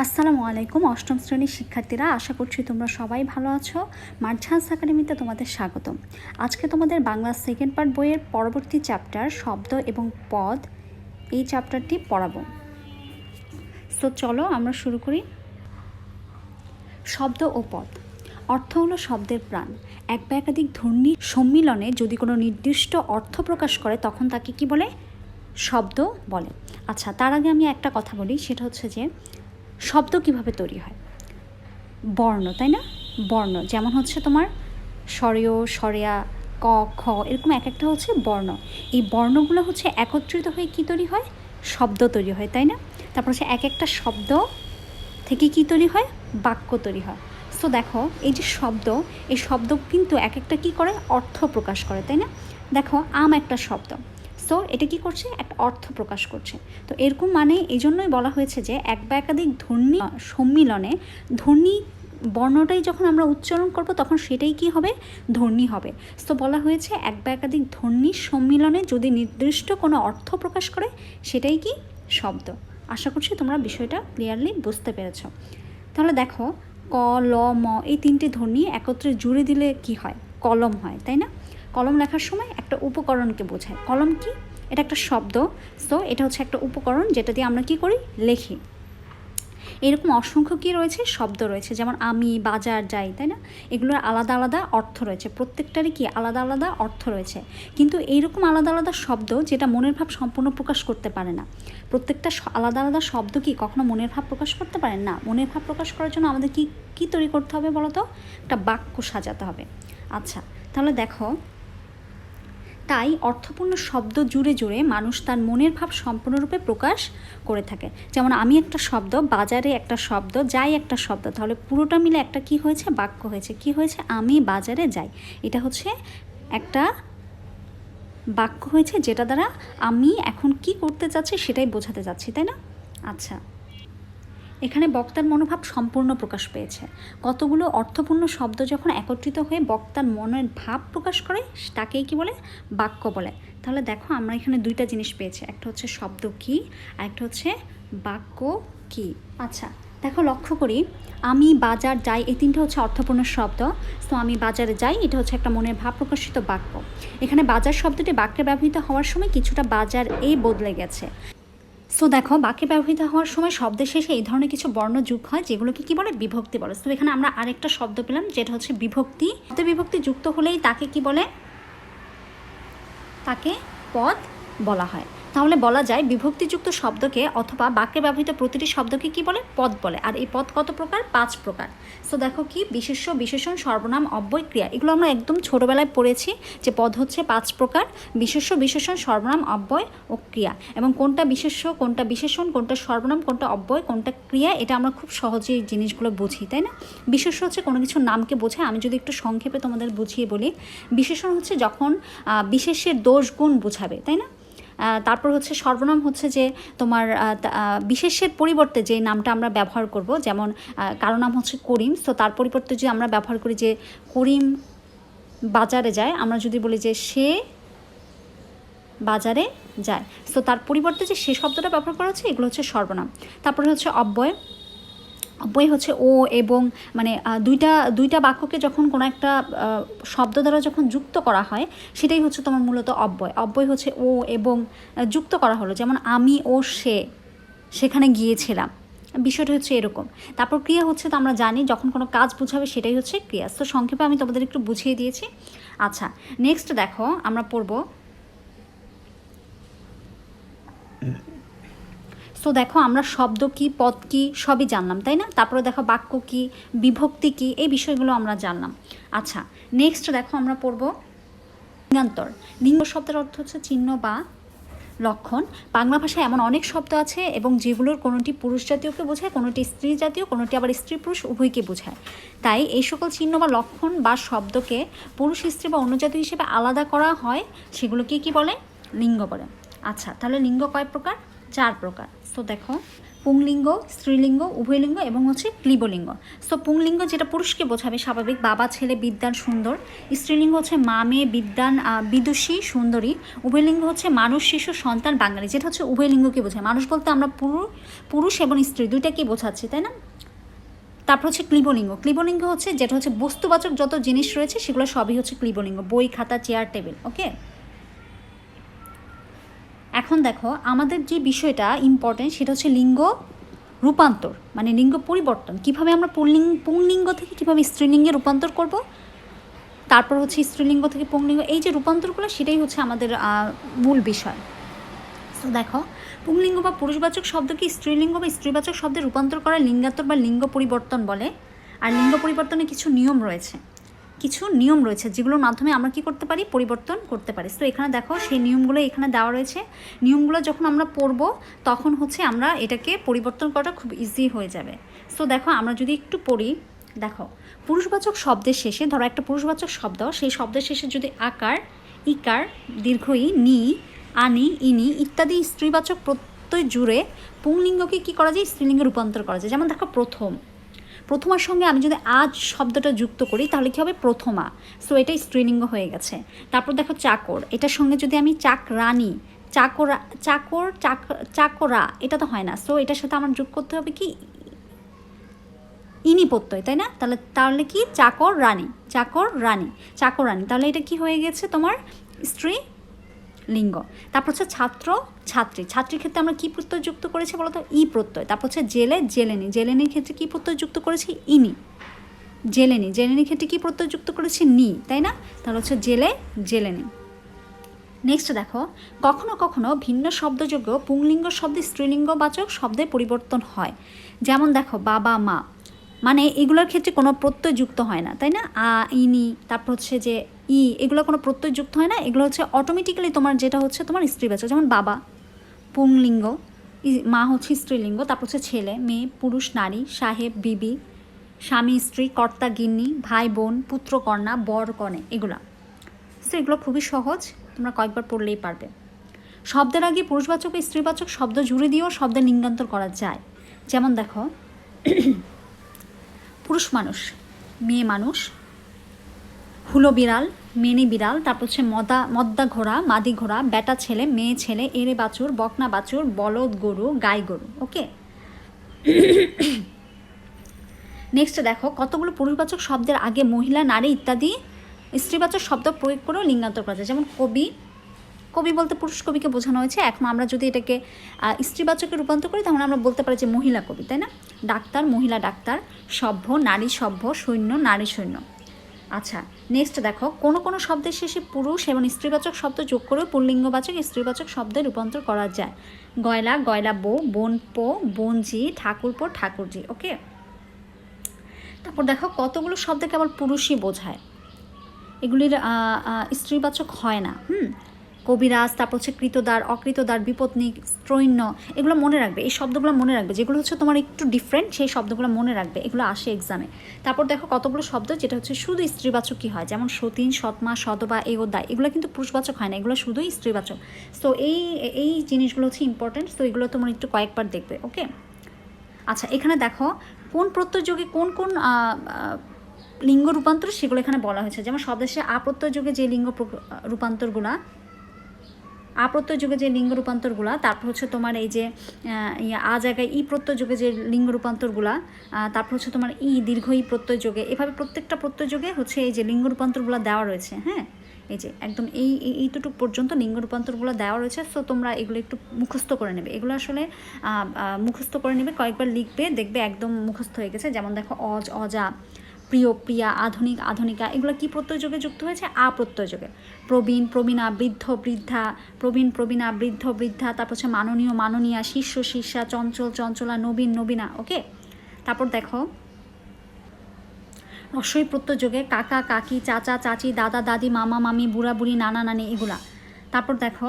আসসালামু আলাইকুম, অষ্টম শ্রেণির শিক্ষার্থীরা, আশা করছি তোমরা সবাই ভালো আছো। মার্ঝান্স একাডেমিতে তোমাদের স্বাগতম। আজকে তোমাদের বাংলা সেকেন্ড পার্ট বইয়ের পরবর্তী চ্যাপ্টার, শব্দ এবং পদ, এই চ্যাপ্টারটি পড়াবো। তো চলো আমরা শুরু করি। শব্দ ও পদ। অর্থ হলো শব্দের প্রাণ। এক বা একাধিক ধ্বনির সম্মিলনে যদি কোনো নির্দিষ্ট অর্থ প্রকাশ করে, তখন তাকে কি বলে? শব্দ বলে। আচ্ছা তার আগে আমি একটা কথা বলি, সেটা হচ্ছে যে শব্দ কীভাবে তৈরি হয়? বর্ণ, তাই না? বর্ণ, যেমন হচ্ছে তোমার স্বরেয়, স্বরেয়া, ক, খ, এরকম এক একটা হচ্ছে বর্ণ। এই বর্ণগুলো হচ্ছে একত্রিত হয়ে কী তৈরি হয়? শব্দ তৈরি হয়, তাই না? তারপর হচ্ছে এক একটা শব্দ থেকে কী তৈরি হয়? বাক্য তৈরি হয়। সো দেখো, এই যে শব্দ, এই শব্দ কিন্তু এক একটা কী করে? অর্থ প্রকাশ করে, তাই না? দেখো, আম একটা শব্দ। সো এটা কি করছে? একটা অর্থ প্রকাশ করছে। তো এরকম মানে এই জন্যই বলা হয়েছে যে এক বা একাধিক ধ্বনি সম্মিলনে ধ্বনি বর্ণটাই যখন আমরা উচ্চারণ করব, তখন সেটাই কি হবে? ধ্বনি হবে। তো বলা হয়েছে এক বা একাধিক ধ্বনির সম্মিলনে যদি নির্দিষ্ট কোনো অর্থ প্রকাশ করে, সেটাই কি? শব্দ। আশা করছি তোমরা বিষয়টা ক্লিয়ারলি বুঝতে পেরেছ। তাহলে দেখো, ক, ল, ম এই তিনটে ধ্বনি একত্রে জুড়ে দিলে কি হয়? কলম হয়, তাই না? কলম লেখার সময় একটা উপকরণকে বোঝায়। কলম কি? এটা একটা শব্দ। সো এটা হচ্ছে একটা উপকরণ যেটা দিয়ে আমরা কি করি? লেখি। এরকম অসংখ্য কী রয়েছে? শব্দ রয়েছে। যেমন আমি, বাজার যাই, তাই না? এগুলোর আলাদা আলাদা অর্থ রয়েছে। প্রত্যেকটারই কি আলাদা আলাদা অর্থ রয়েছে? কিন্তু এইরকম আলাদা আলাদা শব্দ যেটা মনের ভাব সম্পূর্ণ প্রকাশ করতে পারে না। প্রত্যেকটা আলাদা আলাদা শব্দ কি কখনো মনের ভাব প্রকাশ করতে পারে? না। মনের ভাব প্রকাশ করার জন্য আমাদের কি, কী তৈরি করতে হবে বলো তো একটা বাক্য সাজাতে হবে। আচ্ছা তাহলে দেখো তাই অর্থপূর্ণ শব্দ জুড়ে জুড়ে মানুষ তার মনের ভাব সম্পূর্ণরূপে প্রকাশ করে থাকে। যেমন, আমি একটা শব্দ, বাজারে একটা শব্দ, যাই একটা শব্দ। তাহলে পুরোটা মিলে একটা কি হয়েছে? বাক্য হয়েছে। কি হয়েছে? আমি বাজারে যাই। এটা হচ্ছে একটা বাক্য হয়েছে যেটা দ্বারা আমি এখন কি করতে চাচ্ছি সেটাই বোঝাতে যাচ্ছি তাই না? আচ্ছা। এখানে বক্তার মনোভাব সম্পূর্ণ প্রকাশ পেয়েছে। কতগুলো অর্থপূর্ণ শব্দ যখন একত্রিত হয়ে বক্তার মনের ভাব প্রকাশ করে, তাকেই কি বলে? বাক্য বলে। তাহলে দেখো, আমরা এখানে দুইটা জিনিস পেয়েছি। একটা হচ্ছে শব্দ কি, আর একটা হচ্ছে বাক্য কি। আচ্ছা দেখো, লক্ষ্য করি। আমি বাজার যাই, এই তিনটা হচ্ছে অর্থপূর্ণ শব্দ। তো আমি বাজারে যাই, এটা হচ্ছে একটা মনের ভাব প্রকাশিত বাক্য। এখানে বাজার শব্দটি বাক্যে ব্যবহৃত হওয়ার সময় কিছুটা বাজার এই বদলে গেছে। সো দেখো, বাক্যে ব্যবহৃত হওয়ার সময় শব্দের শেষে এই ধরনের কিছু বর্ণ যুগ হয়, যেগুলোকে কি বলে? বিভক্তি বলে। তো এখানে আমরা আরেকটা শব্দ পেলাম, যেটা হচ্ছে বিভক্তি। বিভক্তি যুক্ত হলেই তাকে কি বলে? তাকে পদ বলা হয়। তাহলে বলা যায় বিভক্তিযুক্ত শব্দকে অথবা বাক্যে ব্যবহৃত প্রতিটি শব্দকে কি বলে? পদ বলে। আর এই পদ কত প্রকার? পাঁচ প্রকার। সো দেখো কি? বিশেষ্য, বিশেষণ, সর্বনাম, অব্যয়, ক্রিয়া। এগুলো আমরা একদম ছোটোবেলায় পড়েছি যে পদ হচ্ছে পাঁচ প্রকার। বিশেষ্য, বিশেষণ, সর্বনাম, অব্যয় ও ক্রিয়া। এবং কোনটা বিশেষ্য, কোনটা বিশেষণ, কোনটা সর্বনাম, কোনটা অব্যয়, কোনটা ক্রিয়া, এটা আমরা খুব সহজেই জিনিসগুলো বুঝি, তাই না? বিশেষ্য হচ্ছে কোনো কিছু নামকে বোঝায়। আমি যদি একটু সংক্ষেপে তোমাদের বুঝিয়ে বলি, বিশেষণ হচ্ছে যখন বিশেষের দোষ গুণ বোঝাবে, তাই না? তারপর হচ্ছে সর্বনাম হচ্ছে যে তোমার বিশেষের পরিবর্তে যে নামটা আমরা ব্যবহার করব, যেমন কারও নাম হচ্ছে করিম, তো তার পরিবর্তে যদি আমরা ব্যবহার করি যে করিম বাজারে যায়, আমরা যদি বলি যে সে বাজারে যায়, তো তার পরিবর্তে যে সে শব্দটা ব্যবহার করা হচ্ছে, এগুলো হচ্ছে সর্বনাম। তারপরে হচ্ছে অব্যয় অব্যয় হচ্ছে ও এবং মানে দুইটা দুইটা বাক্যকে যখন কোনো একটা শব্দ দ্বারা যখন যুক্ত করা হয়, সেটাই হচ্ছে তোমার মূলত অব্যয়। অব্যয় হচ্ছে ও এবং যুক্ত করা হলো। যেমন আমি ও সে, সেখানে গিয়েছিলাম। বিষয়টা হচ্ছে এরকম। তারপর ক্রিয়া হচ্ছে, তো আমরা জানি যখন কোনো কাজ বোঝাবে সেটাই হচ্ছে ক্রিয়া। তো সংক্ষেপে আমি তোমাদের একটু বুঝিয়ে দিয়েছি। আচ্ছা নেক্সট দেখো, আমরা পড়ব সো দেখো আমরা শব্দ কি, পদ কি, সবই জানলাম, তাই না? তারপরে দেখো বাক্য কি, বিভক্তি কি, এই বিষয়গুলো আমরা জানলাম। আচ্ছা নেক্সট দেখো আমরা পড়ব লিঙ্গান্তর। লিঙ্গ শব্দের অর্থ হচ্ছে চিহ্ন বা লক্ষণ। বাংলা ভাষায় এমন অনেক শব্দ আছে এবং যেগুলোর কোনোটি পুরুষ জাতীয়কে বোঝায়, কোনোটি স্ত্রী জাতীয়, কোনোটি আবার স্ত্রী পুরুষ উভয়কে বোঝায়। তাই এই সকল চিহ্ন বা লক্ষণ বা শব্দকে পুরুষ, স্ত্রী বা অন্য জাতীয় হিসেবে আলাদা করা হয়, সেগুলোকে কি বলে? লিঙ্গ বলে। আচ্ছা তাহলে লিঙ্গ কয় প্রকার? চার প্রকার। তো দেখো। পুংলিঙ্গ, স্ত্রীলিঙ্গ, উভয়লিঙ্গ এবং হচ্ছে ক্লিবলিঙ্গ সো পুংলিঙ্গ যেটা পুরুষকে বোঝাবে স্বাভাবিক, বাবা, ছেলে বিদ্যান সুন্দর। স্ত্রীলিঙ্গ হচ্ছে মা, মেয়ে, বিদ্যান বিদুষী, সুন্দরী। উভয়লিঙ্গ হচ্ছে মানুষ, শিশু, সন্তান, বাঙালি। যেটা হচ্ছে উভয়লিঙ্গকে বোঝায়। মানুষ বলতে আমরা পুরু, পুরুষ এবং স্ত্রী দুইটাকেই বোঝাচ্ছি, তাই না? তারপর হচ্ছে ক্লিবলিঙ্গ। ক্লিবলিঙ্গ হচ্ছে যেটা হচ্ছে বস্তুবাচক যত জিনিস রয়েছে, সেগুলো সবই হচ্ছে ক্লিবলিঙ্গ। বই, খাতা, চেয়ার, টেবিল ওকে এখন দেখো, আমাদের যে বিষয়টা ইম্পর্টেন্ট সেটা হচ্ছে লিঙ্গ রূপান্তর মানে লিঙ্গ পরিবর্তন। কীভাবে আমরা পুংলিঙ্গ পুংলিঙ্গ থেকে কীভাবে স্ত্রীলিঙ্গে রূপান্তর করব? তারপর হচ্ছে স্ত্রীলিঙ্গ থেকে পুংলিঙ্গ। এই যে রূপান্তরগুলো, সেটাই হচ্ছে আমাদের মূল বিষয়। তো দেখো, পুংলিঙ্গ বা পুরুষবাচক শব্দকে স্ত্রীলিঙ্গ বা স্ত্রীবাচক শব্দে রূপান্তর করা লিঙ্গান্তর বা লিঙ্গ পরিবর্তন বলে। আর লিঙ্গ পরিবর্তনে কিছু নিয়ম রয়েছে। কিছু নিয়ম রয়েছে, যেগুলোর মাধ্যমে আমরা কি করতে পারি? পরিবর্তন করতে পারি। তো এখানে দেখো, সেই নিয়মগুলো এখানে দেওয়া রয়েছে। নিয়মগুলো যখন আমরা পড়ব, তখন হচ্ছে আমরা এটাকে পরিবর্তন করাটা খুব ইজি হয়ে যাবে। সো দেখো, আমরা যদি একটু পড়ি, দেখো, পুরুষবাচক শব্দের শেষে, ধরো একটা পুরুষবাচক শব্দ, সেই শব্দের শেষে যদি আকার, ইকার, দীর্ঘ ই, নি, আনি, ইনি ইত্যাদি স্ত্রীবাচক প্রত্যয় জুড়ে পুংলিঙ্গকে কি করা যায়? স্ত্রীলিঙ্গে রূপান্তর করা যায়। যেমন দেখো, প্রথম প্রথমার সঙ্গে আমি যদি আজ শব্দটা যুক্ত করি, তাহলে কি হবে? প্রথমা। সো এটাই স্ত্রীলিঙ্গ হয়ে গেছে। তারপর দেখো চাকর। এটার সঙ্গে যদি আমি চাক রানী চাকরা, চাকর, চাক, চাকরা, এটা তো হয় না। সো এটার সাথে আমার যোগ করতে হবে কি? ইনি প্রত্যয় তাই না? তাহলে তাহলে কি? চাকর রানী চাকর রানী চাকর রানী তাহলে এটা কি হয়ে গেছে তোমার? স্ত্রী লিঙ্গ। তারপর হচ্ছে ছাত্র, ছাত্রী। ছাত্রীর ক্ষেত্রে আমরা কি প্রত্যয় যুক্ত করেছি বলতো? ই প্রত্যয়। তারপর হচ্ছে জেলে, জেলেনি। জেলেনির ক্ষেত্রে কি প্রত্যয় যুক্ত করেছি? ইনি। জেলেনি। জেলেনির ক্ষেত্রে কি প্রত্যয় যুক্ত করেছি? নি। তাই না? তাহলে হচ্ছে জেলে, জেলেনি। নেক্সট দেখো, কখনো কখনো ভিন্ন শব্দযোগ্য পুংলিঙ্গ শব্দে স্ত্রীলিঙ্গবাচক শব্দের পরিবর্তন হয়। যেমন দেখো বাবা মা মানে এগুলোর ক্ষেত্রে কোনো প্রত্যয় যুক্ত হয় না, তাই না? আ, ইনি, তারপর হচ্ছে যে ই, এগুলো কোনো প্রত্যয় যুক্ত হয় না। এগুলো হচ্ছে অটোমেটিক্যালি তোমার যেটা হচ্ছে তোমার স্ত্রীবাচক যেমন বাবা, পুংলিঙ্গ মা হচ্ছে স্ত্রীলিঙ্গ, তারপর হচ্ছে ছেলে, মেয়ে, পুরুষ, নারী, সাহেব, বিবি, স্বামী, স্ত্রী, কর্তা, গিন্নি, ভাই, বোন, পুত্র, কন্যা, বর, কনে, এগুলা। তো এগুলো খুবই সহজ, তোমরা কয়েকবার পড়লেই পারবে। শব্দের আগে পুরুষবাচক ও স্ত্রীবাচক শব্দ জুড়ে দিয়েও শব্দের লিঙ্গান্তর করা যায়। যেমন দেখো পুরুষ মানুষ, মেয়ে মানুষ, হুলো বিড়াল, মেনি বিড়াল, তারপর হচ্ছে মদা, মদ্দা ঘোড়া, মাদি ঘোড়া বেটা ছেলে, মেয়ে ছেলে, এরে বাছুর, বকনা বাছুর, বলদ গরু, গাই গরু, ওকে? নেক্সট দেখো, কতগুলো পুরুষবাচক শব্দের আগে মহিলা, নারী ইত্যাদি স্ত্রীবাচক শব্দ প্রয়োগ করেও লিঙ্গান্তর করা যায়। যেমন কবি কবি বলতে পুরুষ কবিকে বোঝানো হয়েছে। এখন আমরা যদি এটাকে স্ত্রীবাচকে রূপান্তর করি, তাহলে আমরা বলতে পারি যে মহিলা কবি, তাই না? ডাক্তার, মহিলা ডাক্তার, সভ্য, নারী সভ্য, সৈন্য, নারী সৈন্য। আচ্ছা নেক্সট দেখো, কোনো কোনো শব্দের শেষে পুরুষ এবং স্ত্রীবাচক শব্দ যোগ করেও পুল্লিঙ্গবাচক, স্ত্রীবাচক শব্দে রূপান্তর করা যায়। গয়লা গয়লা বউ, বোন, পো বোনজি ঠাকুরপো ঠাকুরজি ওকে তারপর দেখো, কতগুলো শব্দ কেবল পুরুষই বোঝায়? এগুলির স্ত্রীবাচক হয় না, হুম? কবিরাজ, তারপর হচ্ছে কৃতদার, অকৃতদার, বিপত্নিক স্ত্রৈন্য এগুলো মনে রাখবে। এই শব্দগুলো মনে রাখবে। যেগুলো হচ্ছে তোমার একটু ডিফারেন্ট সেই শব্দগুলো মনে রাখবে। এগুলো আসে এক্সামে তারপর দেখো কতগুলো শব্দ, যেটা হচ্ছে শুধু স্ত্রীবাচক কী হয়? যেমন সতীন, সৎমা সদবা এগোদায় এগুলো কিন্তু পুরুষবাচক হয় না। এগুলো শুধুই স্ত্রীবাচক। তো এই এই জিনিসগুলো হচ্ছে ইম্পর্টেন্ট তো এগুলো তোমার একটু কয়েকবার দেখবে ওকে আচ্ছা এখানে দেখো কোন প্রত্যযোগে কোন কোন লিঙ্গ রূপান্তর, সেগুলো এখানে বলা হয়েছে। যেমন স্বদেশে আপ্রত্যয় যুগে যে লিঙ্গ রূপান্তরগুলা আপ্রত্যয় যুগে যে লিঙ্গ রূপান্তরগুলা, তারপর হচ্ছে তোমার এই যে আ জায়গায় ই প্রত্যয় যুগে যে লিঙ্গ রূপান্তরগুলা তারপর হচ্ছে তোমার ই, দীর্ঘ ই প্রত্যয় যুগে এভাবে প্রত্যেকটা প্রত্যয় যুগে হচ্ছে এই যে লিঙ্গ রূপান্তরগুলো দেওয়া রয়েছে হ্যাঁ? এই যে একদম এই, এই- এইটুকু পর্যন্ত লিঙ্গ রূপান্তরগুলো দেওয়া রয়েছে, সো তোমরা এগুলো একটু মুখস্থ করে নেবে। এগুলো আসলে মুখস্থ করে নেবে, কয়েকবার লিখবে, দেখবে একদম মুখস্থ হয়ে গেছে, যেমন দেখো অজ, অজা প্রিয় প্রিয়া আধুনিক আধুনিকা, এগুলো কি প্রত্যয় যোগে যুক্ত হয়েছে? আ প্রত্যয় প্রবীণ, প্রবীণা, বৃদ্ধ, বৃদ্ধা, প্রবীণ, প্রবীণা, বৃদ্ধ, বৃদ্ধা, তারপর হচ্ছে মাননীয়, মাননীয়া শিষ্য শিষ্যা চঞ্চল, চঞ্চলা, নবীন, নবীনা, ওকে? তারপর দেখো রসই প্রত্যয় যোগে কাকা, কাকি, চাচা, চাচি, দাদা, দাদি, মামা, মামি, বুড়া, বুড়ি, নানা, নানি, এগুলা। তারপর দেখো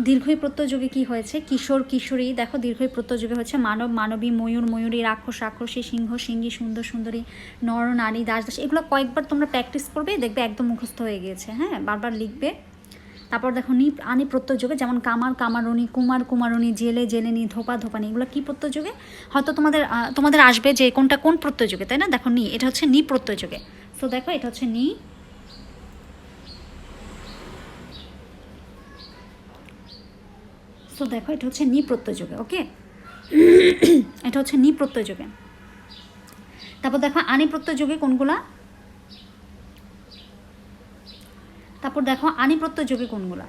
দীর্ঘই প্রত্যয় যুগে কি হয়েছে? কিশোর, কিশোরী, দেখো দীর্ঘই প্রত্যয় যুগে হচ্ছে মানব, মানবী, ময়ূর, ময়ূরী, রাক্ষস, রাক্ষসী, সিংহ, সিংহী, সুন্দর, সুন্দরী, নর, নারী, দাস দাস, এগুলো কয়েকবার তোমরা প্র্যাকটিস করবে, দেখবে একদম মুখস্থ হয়ে গিয়েছে হ্যাঁ? বারবার লিখবে। তারপর দেখো নি, আনি প্রত্যয় যোগে যেমন কামার কামারণী, কুমার, কুমারণী, জেলে জেলেনি ধোপা, ধোপানি, এগুলো কী প্রত্যয় যোগে হয়তো তোমাদের তোমাদের আসবে যে কোনটা কোন প্রত্যয় যোগে তাই না? দেখো নি, এটা হচ্ছে নি প্রত্যয় যোগে তো দেখো, এটা হচ্ছে নি তো দেখো, এটা হচ্ছে নি প্রত্যয়যোগে ওকে এটা হচ্ছে নি প্রত্যয় যোগে তারপর দেখো আনি প্রত্যয়যোগে কোনগুলা? তারপর দেখো আনি প্রত্যয়যোগে কোনগুলা?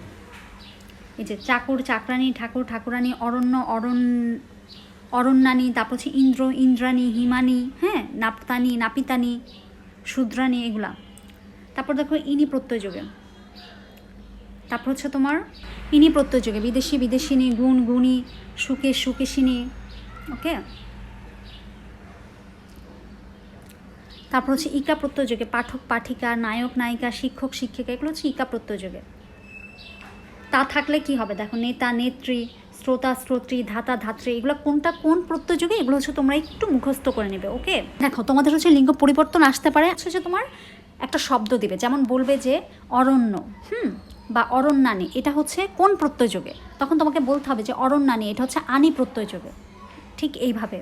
এই যে চাকর চাকরানী ঠাকুর ঠাকুরানী অরণ্য, অরণ অরণ্যানী তারপর হচ্ছে ইন্দ্র, ইন্দ্রাণী হিমানী হ্যাঁ? নাপতানি নাপিতানি শূদ্রাণী, এগুলা। তারপর দেখো ইনি প্রত্যয় যোগে তারপর হচ্ছে তোমার ইনি প্রত্যয় যোগে বিদেশি, বিদেশিনী, গুণ, গুণী সুকে সুকেশিনী ওকে? তারপর হচ্ছে ইকা প্রত্যয় যোগে পাঠক, পাঠিকা, নায়ক, নায়িকা, শিক্ষক, শিক্ষিকা, এগুলো হচ্ছে ইকা প্রত্যয় যোগে তা থাকলে কি হবে? দেখো, নেতা, নেত্রী, শ্রোতা, শ্রোত্রী, ধাতা, ধাত্রী, এগুলো কোনটা কোন প্রত্যয় যোগে এগুলো হচ্ছে তোমরা একটু মুখস্থ করে নেবে, ওকে? দেখো, তোমাদের হচ্ছে লিঙ্গ পরিবর্তন আসতে পারে, হচ্ছে তোমার একটা শব্দ দিবে, যেমন বলবে যে অরণ্য, হুম? বা অরণ্যানি, এটা হচ্ছে কোন প্রত্যয়যোগে? তখন তোমাকে বলতে হবে যে অরণ্যানি, এটা হচ্ছে আনি প্রত্যয়যোগে। ঠিক এইভাবে।